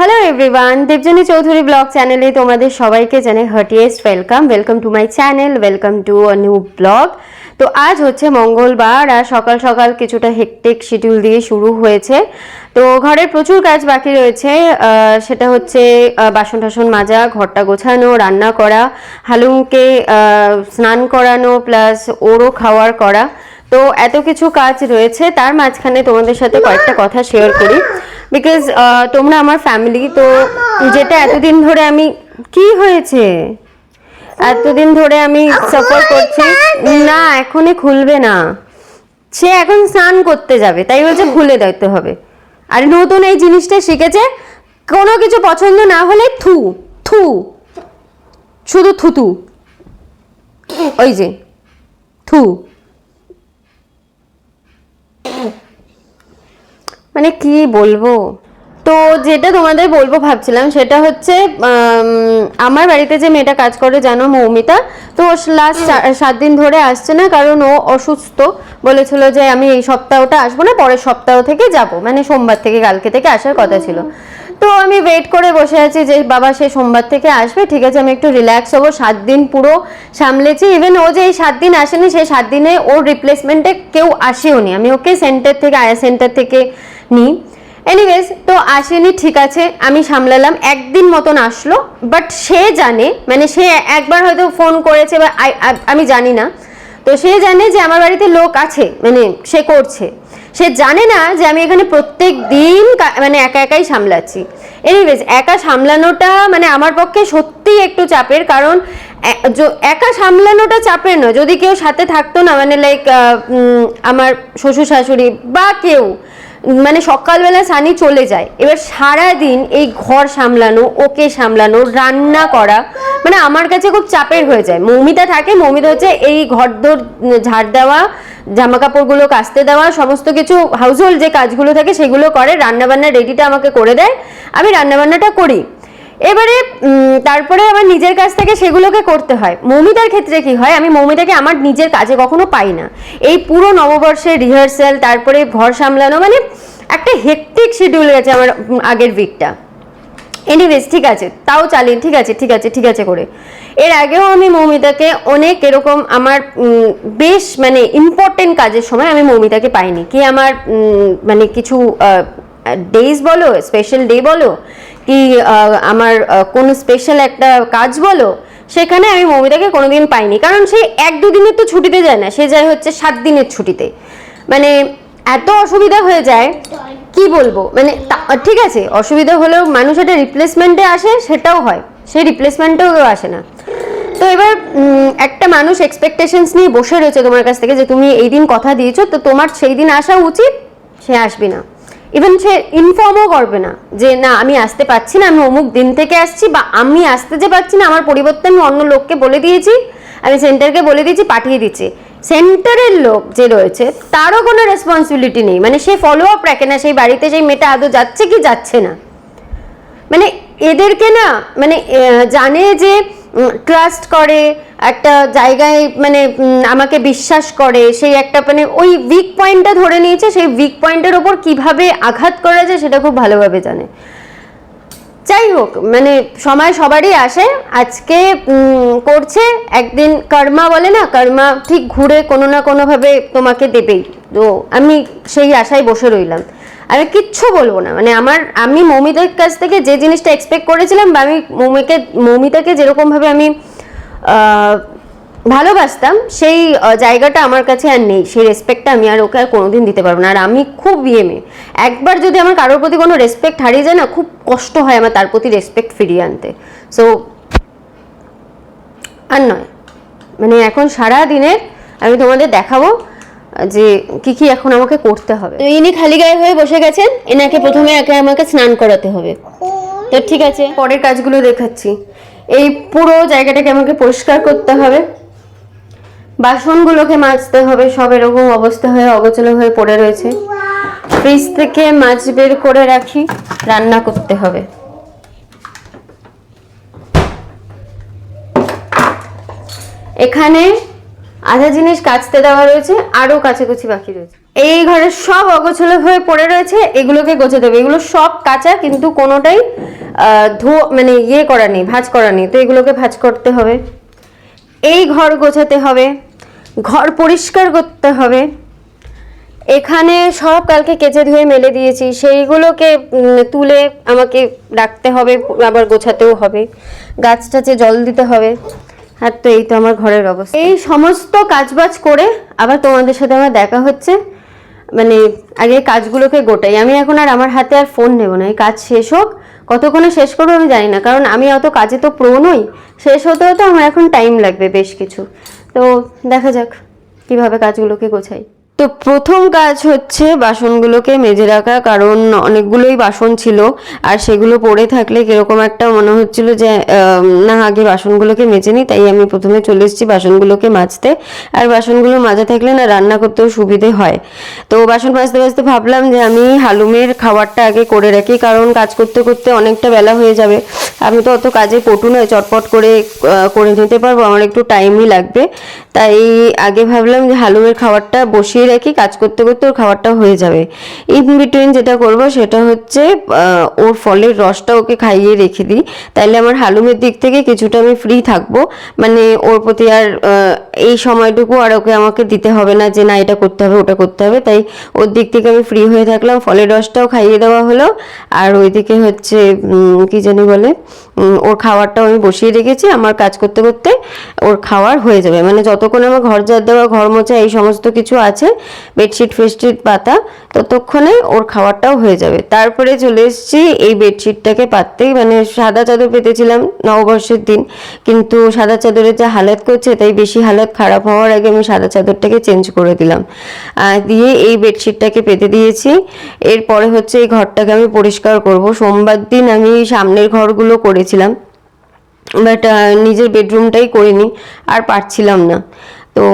Hello everyone Debjani Chowdhury blog চ্যানেলে তোমাদের সবাইকে জানাই heartiest welcome welcome to my channel welcome to a new blog তো আজ হচ্ছে মঙ্গলবার আর সকাল সকাল কিছুটা হেকটেক শিডিউল দিয়ে শুরু হয়েছে। তো ঘরের প্রচুর কাজ বাকি রয়েছে। সেটা হচ্ছে বাসন টাসন মাজা, ঘরটা গোছানো, রান্না করা, হালুমকে স্নান করানো প্লাস ওরও খাওয়ার করা। তো এত কিছু কাজ রয়েছে, তার মাঝখানে তোমাদের সাথে কয়েকটা কথা শেয়ার করি। বিকজ তোমরা আমার ফ্যামিলি তো যেটা এতদিন ধরে আমি, কি হয়েছে? এতদিন ধরে আমি সাফার করছি, না, এখনই খুলবে না। সে এখন স্নান করতে যাবে, তাই বলছে খুলে দিতে হবে। আর নতুন এই জিনিসটা শিখেছে, কোনো কিছু পছন্দ না হলে থু থু, শুধু থুতু। ওই যে, থু। মানে কি বলব? তো যেটা তোমাদের বলব ভাবছিলাম সেটা হচ্ছে আমার বাড়িতে যে মেয়েটা কাজ করে জানো মৌমিতা, তো ও লাস্ট সাত দিন ধরে আসছে না কারণ ও অসুস্থ। বলেছিল যে আমি এই সপ্তাহটা আসব না, পরের সপ্তাহ থেকে যাব। মানে সোমবার থেকে, কালকে থেকে আসার কথা ছিল। তো আমি ওয়েট করে বসে আছি যে বাবা সে সোমবার থেকে আসবে, ঠিক আছে, আমি একটু রিল্যাক্স হব, সাত দিন পুরো সামলেছি। ইভেন ও যে এই সাত দিন আসেনি, সেই সাত দিনে ওর রিপ্লেসমেন্টে কেউ আসেও নি আমি ওকে সেন্টার থেকে আয়া সেন্টার থেকে নিই এনিওয়েজ তো আসেনি, ঠিক আছে, আমি সামলালাম, একদিন মতন আসলো বাট সে জানে মানে সে একবার হয়তো ফোন করেছে বা আমি জানি না, তো সে জানে যে আমার বাড়িতে লোক আছে মানে সে করছে। সে জানে না যে আমি এখানে প্রত্যেক দিন মানে একা একাই সামলাচ্ছি। এনিওয়েজ একা সামলানোটা মানে আমার পক্ষে সত্যিই একটু চাপের, কারণ একা সামলানোটা চাপের নয়। যদি কেউ সাথে থাকতো না মানে লাইক আমার শ্বশুর শাশুড়ি বা কেউ মানে সকালবেলা সানি চলে যায়। এবার সারা দিন এই ঘর সামলানো, ওকে সামলানো, রান্না করা মানে আমার কাছে খুব চাপের হয়ে যায়। মৌমিতা থাকে, মৌমিতা হচ্ছে এই ঘর দোর ঝাড় দেওয়া জামা কাপড়গুলো কাস্তে দেওয়া, সমস্ত কিছু হাউসহোল্ড যে কাজগুলো থাকে সেগুলো করে, রান্নাবান্না রেডিটা আমাকে করে দেয়। আমি রান্নাবান্নাটা করি। এবারে তারপরে আমার নিজের কাছ থেকে সেগুলোকে করতে হয়। মৌমিতার ক্ষেত্রে কি হয়, আমি মৌমিতাকে আমার নিজের কাজে কখনো পাই না। এই পুরো নববর্ষের রিহার্সাল তারপরে ঘর সামলানো মানে একটা হেকটিক শিডিউল গেছে আমার আগের উইকটা এনিওয়েজ ঠিক আছে, তাও চালিয়ে, ঠিক আছে ঠিক আছে ঠিক আছে করে। এর আগেও আমি মৌমিতাকে অনেক এরকম আমার বেশ মানে ইম্পর্টেন্ট কাজের সময় আমি মৌমিতাকে পাইনি। কি আমার মানে কিছু ডেজ বলো স্পেশাল ডে বলো কি আমার কোনো স্পেশাল একটা কাজ বলো, সেখানে আমি মৌমিতাকে কোনোদিন পাইনি। কারণ সে এক দুদিনের তো ছুটিতে যায় না, সে যায় হচ্ছে সাত দিনের ছুটিতে। মানে এত অসুবিধা হয়ে যায়, কি বলব? মানে ঠিক আছে, অসুবিধা হলেও মানুষ একটা রিপ্লেসমেন্টে আসে, সেটাও হয়। সেই রিপ্লেসমেন্টেও কেউ আসে না। তো এবার একটা মানুষ এক্সপেকটেশনস নিয়ে বসে রয়েছে তোমার কাছ থেকে যে তুমি এই দিন কথা দিয়েছ, তো তোমার সেই দিন আসা উচিত, সে আসবে না। ইভেন সে ইনফর্মও করবে না যে, না, আমি আসতে পারছি না, আমি অমুক দিন থেকে আসছি বা আমি আসতে যে পারছি না, আমার পরিবর্তে আমি অন্য লোককে বলে দিয়েছি, আমি সেন্টারকে বলে দিয়েছি, পাঠিয়ে দিচ্ছি। সেন্টারের লোক যে রয়েছে, তারও কোনো রেসপন্সিবিলিটি নেই। মানে সে ফলো আপ রাখে না, সেই বাড়িতে সেই মেয়েটা আদৌ যাচ্ছে কি যাচ্ছে না। মানে এদেরকে না মানে জানে যে ট্রাস্ট করে, একটা জায়গায় মানে আমাকে বিশ্বাস করে, সেই একটা মানে ওই উইক পয়েন্টটা ধরে নিয়েছে, সেই উইক পয়েন্টের ওপর কীভাবে আঘাত করা যায় সেটা খুব ভালোভাবে জানে। যাই হোক মানে সময় সবারই আসে, আজকে করছে, একদিন কর্মা বলে না, কর্মা ঠিক ঘুরে কোনো না কোনোভাবে তোমাকে দেবেই। তো আমি সেই আশায় বসে রইলাম। আমি কিচ্ছু বলব না। মানে আমার, আমি মৌমিতার কাছ থেকে যে জিনিসটা এক্সপেক্ট করেছিলাম বা আমি মৌমিকে, মৌমিতাকে যেরকমভাবে আমি ভালোবাসতাম, সেই জায়গাটা আমার কাছে আর নেই। সেই রেসপেক্টটা আমি আর ওকে আর কোনোদিন দিতে পারব না। আর আমি খুব ইয়েমে একবার যদি আমার কারোর প্রতি কোনো রেসপেক্ট হারিয়ে যায় না, খুব কষ্ট হয় আমার তার প্রতি রেসপেক্ট ফিরিয়ে আনতে। সো আর নয়। মানে এখন সারা দিনে আমি তোমাদের দেখাবো। যে কি কি এখন আমাকে করতে হবে। তো ইনি খালি গায়ে হয়ে বসে গেছেন এনাকে প্রথমে একে আমাকে স্নান করাতে হবে। তো ঠিক আছে। পরের কাজগুলো দেখাচ্ছি। এই পুরো জায়গাটাকে আমাকে পরিষ্কার করতে হবে। বাসনগুলোকে মাজতে হবে সব এরকম অবস্থা হয়ে অগোচলো হয়ে পড়ে রয়েছে। ফ্রিজ থেকে মাছ বের করে রাখি রান্না করতে হবে। এখানে আধা জিনিস কাচতে দেওয়া রয়েছে, আরও কাছাকুচি বাকি রয়েছে। এই ঘরের সব অগোছলো হয়ে পড়ে রয়েছে, এগুলোকে গোছাতে হবে এগুলো সব কাঁচা, কিন্তু কোনোটাই ধো মানে ইয়ে করা নেই, ভাঁজ করা নেই। তো এগুলোকে ভাঁজ করতে হবে। এই ঘর গোছাতে হবে, ঘর পরিষ্কার করতে হবে। এখানে সব কালকে কেচে ধুয়ে মেলে দিয়েছি। সেইগুলোকে তুলে আমাকে রাখতে হবে, আবার গোছাতেও হবে। গাছ টাছে জল দিতে হবে। আর তো এই তো আমার ঘরের অবস্থা। এই সমস্ত কাজবাজ করে আবার তোমাদের সাথে আমার দেখা হচ্ছে। মানে আগে কাজগুলোকে গোটাই। আমি এখন আর আমার হাতে আর ফোন নেব না। এই কাজ শেষ হোক, কতক্ষণে শেষ করব আমি জানি না। কারণ আমি অত কাজে তো প্রো নই। শেষ হতে হতে আমার এখন টাইম লাগবে বেশ কিছু। তো দেখা যাক কীভাবে কাজগুলোকে গোছাই। তো প্রথম কাজ হচ্ছে বাসনগুলোকে মেজে রাখা, কারণ অনেকগুলোই বাসন ছিল আর সেগুলো পড়ে থাকলে কীরকম একটা মনে হচ্ছিল যে না, আগে বাসনগুলোকে মেজে নিই, তাই আমি প্রথমে চলে এসেছি বাসনগুলোকে মাজতে। আর বাসনগুলো মাজা থাকলে না, রান্না করতেও সুবিধে হয়। তো বাসন মাজতে মাজতে ভাবলাম যে, আমি হালুমের খাবারটা আগে করে রাখি, কারণ কাজ করতে করতে অনেকটা বেলা হয়ে যাবে। আমি তো অত কাজে পটু নয়, চটপট করে করে নিতে পারব, আমার একটু টাইমই লাগবে। তাই আগে ভাবলাম যে, হালুমের খাবারটা বসিয়ে রাখি কাজ করতে করতে ওর খাবারটা হয়ে যাবে। ইন বিটুইন যেটা করব সেটা হচ্ছে ওর ফলের রসটা ওকে খাইয়ে রেখে দিই। তাইলে আমার হালুমের দিক থেকে কিছুটা আমি ফ্রি থাকব। মানে ওর প্রতি আর এই সময়টুকু আর ওকে আমাকে দিতে হবে না যে না, এটা করতে হবে, ওটা করতে হবে। তাই ওর দিক থেকে আমি ফ্রি হয়ে থাকলাম। ফলের রসটাও খাইয়ে দেওয়া হলো। আর ওইদিকে হচ্ছে কি জানি বলে ওর খাবারটাও আমি বসিয়ে রেখেছি আমার কাজ করতে করতে। ওর খাওয়ার হয়ে যাবে। মানে যতক্ষণ আমার ঘর ঝাড় দেওয়া, ঘর মোছা এই সমস্ত কিছু আছে বেডশিট ফেডশিট পাতা, ততক্ষণে ওর খাবারটাও হয়ে যাবে। তারপরে চলে এসেছি এই বেডশিটটাকে পাততেই মানে সাদা চাদর পেতেছিলাম নববর্ষের দিন। কিন্তু সাদা চাদরের যা হালাত করছে, তাই বেশি হালত খারাপ হওয়ার আগে আমি সাদা চাদরটাকে চেঞ্জ করে দিলাম। দিয়ে এই বেডশিটটাকে পেতে দিয়েছি। এরপরে হচ্ছে এই ঘরটাকে আমি পরিষ্কার করব। সোমবার দিন আমি সামনের ঘরগুলো করেছিলাম। বাট নিজের বেডরুমটাই করিনি, আর পারছিলাম না। তো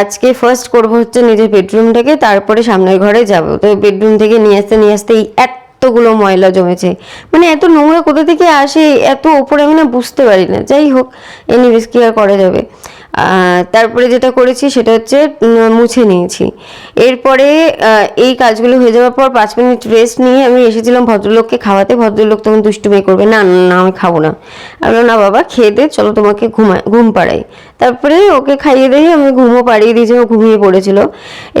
আজকে ফার্স্ট করব হচ্ছে নিজের বেডরুমটাকে তারপরে সামনের ঘরে যাব। তো বেডরুম থেকে নিয়ে আসতে নিয়ে আসতে এই এতগুলো ময়লা জমেছে। মানে এত নোংরা কোথা থেকে আসে? এত ওপরে আমি না বুঝতে পারি না। যাই হোক এনিওয়েজ কি আর করা যাবে? তারপরে যেটা করেছি সেটা হচ্ছে মুছে নিয়েছি। এরপরে এই কাজগুলো হয়ে যাওয়ার পর পাঁচ মিনিট রেস্ট নিয়ে আমি এসেছিলাম ভদ্রলোককে খাওয়াতে। ভদ্রলোক তখন দুষ্টুমি করবে না না, আমি খাব না। আমি না বাবা খেয়ে দে চলো তোমাকে ঘুমায় ঘুম পাড়াই। তারপরে ওকে খাইয়ে দিয়ে আমি ঘুমো পাড়িয়ে দিয়েছি, ও ঘুমিয়ে পড়েছিল।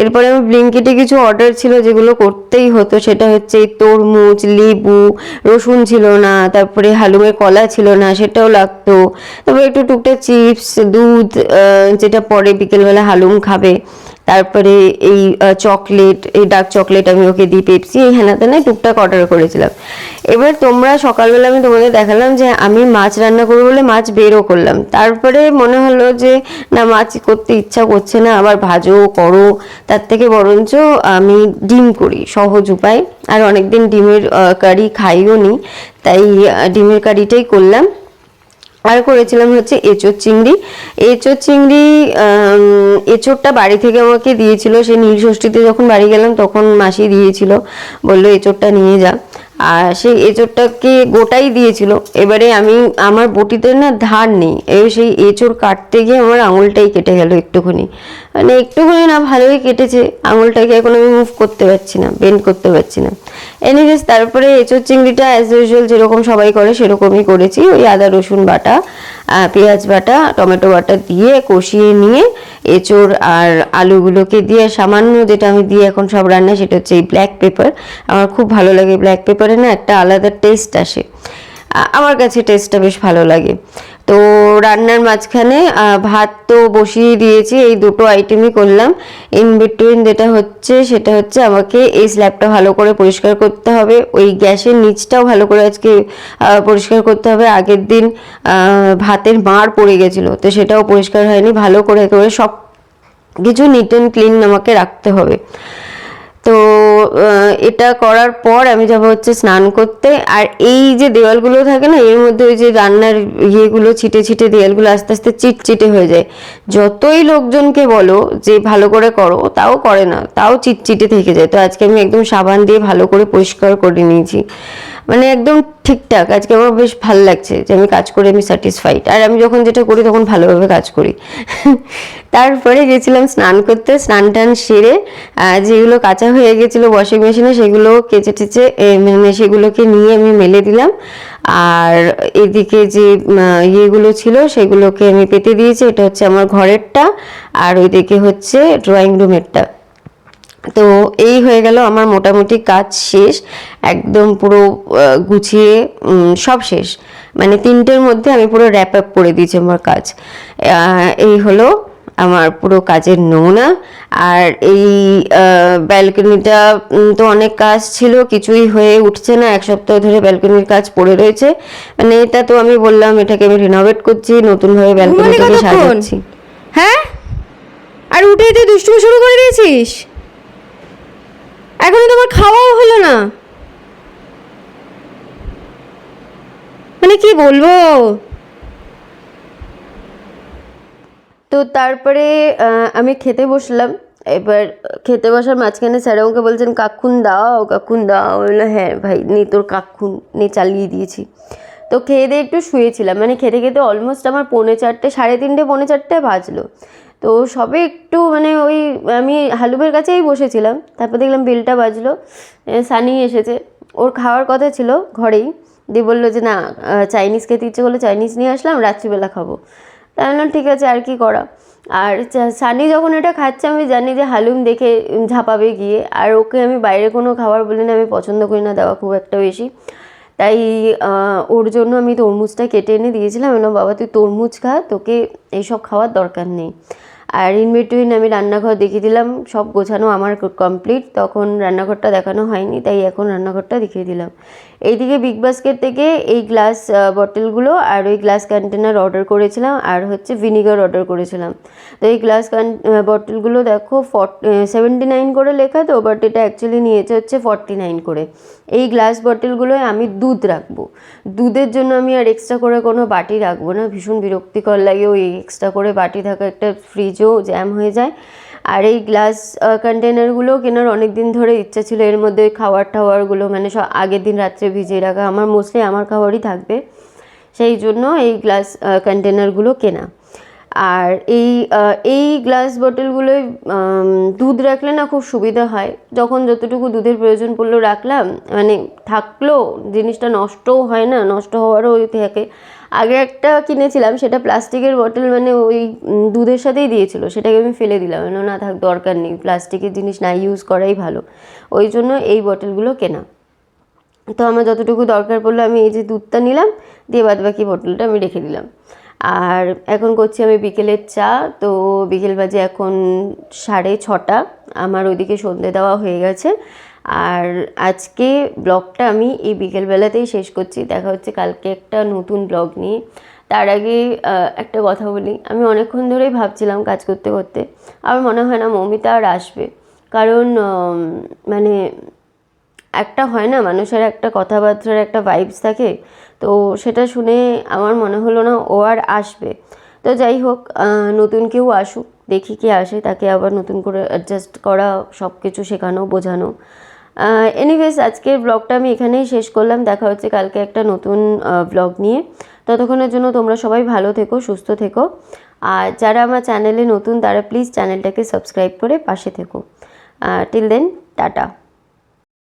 এরপরে আমি ব্লিঙ্কিটে কিছু অর্ডার ছিল যেগুলো করতেই হতো, সেটা হচ্ছে তরমুজ, লেবু, রসুন ছিল না, তারপরে হালুমের কলা ছিল না, সেটাও লাগতো। তারপরে একটু টুকটা চিপস দুধ যেটা পরে বিকেলবেলা হালুম খাবে। তারপরে এই চকলেট এই ডার্ক চকলেট আমি ওকে দিই পেপসি এই হেনা তেনায় টুকটাক অর্ডার করেছিলাম। এবার তোমরা সকালবেলা আমি তোমাদের দেখালাম যে আমি মাছ রান্না করব বলে মাছ বেরও করলাম। তারপরে মনে হলো যে, না, মাছ করতে ইচ্ছা করছে না, আবার ভাজো করো। তার থেকে বরঞ্চ আমি ডিম করি, সহজ উপায়। আর অনেকদিন ডিমের কারি খাইও নি তাই ডিমের কারিটাই করলাম। আর করেছিলাম হচ্ছে এঁচোর চিংড়ি। এঁচোর চিংড়ি এঁচোরটা বাড়ি থেকে আমাকে দিয়েছিল, সে নীল ষষ্ঠীতে যখন বাড়ি গেলাম তখন মাসি দিয়েছিল, বলল এঁচোরটা নিয়ে যা। আর সেই এঁচোরটাকে গোটাই দিয়েছিল। এবারে আমি, আমার বটিতে না ধার নেই এবার সেই এঁচোর কাটতে গিয়ে আমার আঙুলটাই কেটে গেল একটুখানি। মানে একটুখানি না ভালোই কেটেছে। আঙুলটাকে এখন আমি মুভ করতে পারছি না বেন্ড করতে পারছি না। এনিওয়েজ তারপরে এঁচোড় চিংড়িটা অ্যাজ ইউজুয়াল যেরকম সবাই করে, সেরকমই করেছি। ওই আদা, রসুন বাটা পেঁয়াজ বাটা, টমেটো বাটা দিয়ে কষিয়ে নিয়ে এঁচোড় আর আলুগুলোকে দিয়ে সামান্য যেটা আমি দিয়ে এখন সব রান্না, সেটা হচ্ছে এই ব্ল্যাক পেপার আমার খুব ভালো লাগে ব্ল্যাক পেপারে না একটা আলাদা টেস্ট আসে। আমার কাছে টেস্টটা বেশ ভালো লাগে। তো রান্নার মাঝখানে ভাত তো বসিয়ে দিয়েছি, এই দুটো আইটেমই করলাম। ইন বিটুইন যেটা হচ্ছে, সেটা হচ্ছে আমাকে এই স্ল্যাবটা ভালো করে পরিষ্কার করতে হবে। ওই গ্যাসের নিচটাও ভালো করে আজকে পরিষ্কার করতে হবে। আগের দিন ভাতের মার পড়ে গেছিল, তো সেটাও পরিষ্কার হয়নি। ভালো করে করে সব কিছু নিট অ্যান্ড ক্লিন আমাকে রাখতে হবে। তো এটা করার পর আমি যাব হচ্ছে স্নান করতে। আর এই যে দেওয়ালগুলো থাকে না, এর মধ্যে ওই যে রান্নার ইয়েগুলো, ছিটে ছিটে দেওয়ালগুলো আস্তে আস্তে চিটচিটে হয়ে যায়। যতই লোকজনকে বলো যে ভালো করে করো, তাও করে না, তাও চিটচিটে থেকে যায়। তো আজকে আমি একদম সাবান দিয়ে ভালো করে পরিষ্কার করে নিয়েছি। মানে একদম ঠিকঠাক। আজকে আমার বেশ ভালো লাগছে যে আমি কাজ করে আমি স্যাটিসফাইড আর আমি যখন যেটা করি তখন ভালোভাবে কাজ করি। তারপরে গেছিলাম স্নান করতে, স্নান টান সেরে যেগুলো কাঁচা হয়ে গেছিল ওয়াশিং মেশিনে সেগুলো কেচে টেচে মানে সেগুলোকে নিয়ে আমি মেলে দিলাম। আর এদিকে যে ইয়েগুলো ছিল সেগুলোকে আমি পেতে দিয়েছি। এটা হচ্ছে আমার ঘরেরটা। আর ওইদিকে হচ্ছে ড্রয়িং রুমেরটা তো এই হয়ে গেল আমার মোটামুটি কাজ শেষ একদম পুরো গুছিয়ে সব শেষ। মানে তিনটের মধ্যে আমি পুরো র্যাপ আপ করে দিয়েছি আমার কাজ। এই হলো আমার পুরো কাজের নমুনা। আর এই ব্যালকনিটা তো অনেক কাজ ছিল কিছুই হয়ে উঠছে না। এক সপ্তাহ ধরে ব্যালকনির কাজ পড়ে রয়েছে। মানে এটা তো আমি বললাম এটাকে আমি রিনোভেট করছি নতুনভাবে ব্যালকনিটাকে সাজাচ্ছি। হ্যাঁ? আর উঠে তুই দুষ্টুমি শুরু করে দিয়েছিস এখনই তোমার খাওয়াও হলো না। মানে কি বলব? তো তারপরে আমি খেতে বসলাম। এবার খেতে বসার মাঝখানে স্যার আমাকে বলছেন কাক্ষুন দাও কাক্ষুন দাও। আমি হ্যাঁ ভাই, নে তোর কাক্ষুন নে চালিয়ে দিয়েছি। তো খেয়ে দিয়ে একটু শুয়েছিলাম। মানে খেতে খেতে অলমোস্ট আমার পৌনে চারটে, সাড়ে তিনটে, পৌনে চারটে বাজলো। তো সবে একটু মানে ওই আমি হালুমের কাছেই বসেছিলাম। তারপর দেখলাম বেলটা বাজলো সানি এসেছে। ওর খাওয়ার কথা ছিল ঘরেই। দিয়ে বলল যে, না চাইনিজ খেতে ইচ্ছে করলে চাইনিজ নিয়ে আসলাম, রাত্রিবেলা খাব। তাই বললাম, ঠিক আছে, আর কি করা? আর সানি যখন এটা খাচ্ছে, আমি জানি যে হালুম দেখে ঝাঁপাবে গিয়ে। আর ওকে আমি বাইরে কোনো খাবার বলি না আমি পছন্দ করি না, দেওয়া খুব একটা বেশি। তাই ওর জন্য আমি তরমুজটা কেটে এনে দিয়েছিলাম। বললাম, বাবা তুই তরমুজ খা তোকে এইসব খাওয়ার দরকার নেই। আর ইন বিটুইন আমি রান্নাঘর দেখিয়ে দিলাম, সব গোছানো আমার কমপ্লিট তখন রান্নাঘরটা দেখানো হয়নি, তাই এখন রান্নাঘরটা দেখিয়ে দিলাম। এইদিকে বিগ বাস্কেট থেকে এই গ্লাস বটলগুলো আর ওই গ্লাস কন্টেনার অর্ডার করেছিলাম, আর হচ্ছে ভিনিগার অর্ডার করেছিলাম। তো এই গ্লাস বটলগুলো দেখো ফর্ট সেভেন্টি নাইন করে লেখা তো বাট এটা অ্যাকচুয়ালি নিয়েছে হচ্ছে ফর্টি নাইন করে। এই গ্লাস বটলগুলোয় আমি দুধ রাখব। দুধের জন্য আমি আর এক্সট্রা করে কোনো বাটি রাখব না, ভীষণ বিরক্তিকর লাগে ওই এক্সট্রা করে বাটি থাকা একটা ফ্রিজও জ্যাম হয়ে যায়। আর এই গ্লাস কন্টেনারগুলো কেনার অনেক দিন ধরে ইচ্ছা ছিল, এর মধ্যে খাওয়ার টাওয়ারগুলো মানে সব আগের দিন রাত্রে ভিজিয়ে রাখা, আমার মোস্টলি আমার খাবারই থাকবে। সেই জন্য এই গ্লাস কন্টেনারগুলো কেনা। আর এই এই গ্লাস বটলগুলোয় দুধ রাখলে না খুব সুবিধা হয়। যখন যতটুকু দুধের প্রয়োজন পড়ল রাখলাম মানে থাকল জিনিসটা নষ্টও হয় না নষ্ট হওয়ারও থাকে। আগে একটা কিনেছিলাম সেটা প্লাস্টিকের বটল মানে ওই দুধের সাথেই দিয়েছিল। সেটাকে আমি ফেলে দিলাম। বললাম, না থাক দরকার নেই। প্লাস্টিকের জিনিস না ইউজ করাই ভালো। ওই জন্য এই বটলগুলো কেনা। তো আমার যতটুকু দরকার পড়ল আমি এই যে দুধটা নিলাম দিয়ে বাদ বাকি বোতলটা আমি রেখে দিলাম। আর এখন করছি আমি বিকেলের চা, তো বিকেল বাজে এখন সাড়ে ছটা। আমার ওইদিকে সন্ধে দেওয়া হয়ে গেছে। আর আজকে ব্লগটা আমি এই বিকেলবেলাতেই শেষ করছি। দেখা হচ্ছে কালকে একটা নতুন ব্লগ নিয়ে। তার আগে একটা কথা বলি। আমি অনেকক্ষণ ধরেই ভাবছিলাম কাজ করতে করতে। আমার মনে হয় না মৌমিতা আর আসবে। কারণ মানে একটা হয় না, মানুষের একটা কথাবার্তার একটা ভাইবস থাকে। তো সেটা শুনে আমার মনে হলো না ও আর আসবে। তো যাই হোক নতুন কেউ আসুক, দেখি কে আসে, তাকে আবার নতুন করে অ্যাডজাস্ট করা সব কিছু শেখানো, বোঝানো। এনিওয়েজ আজকের ব্লগটা আমি এখানেই শেষ করলাম। দেখা হচ্ছে কালকে একটা নতুন ব্লগ নিয়ে। ততক্ষণের জন্য তোমরা সবাই ভালো থেকো, সুস্থ থেকো। আর যারা আমার চ্যানেলে নতুন, তারা প্লিজ চ্যানেলটাকে সাবস্ক্রাইব করে পাশে থেকো। Till then tata.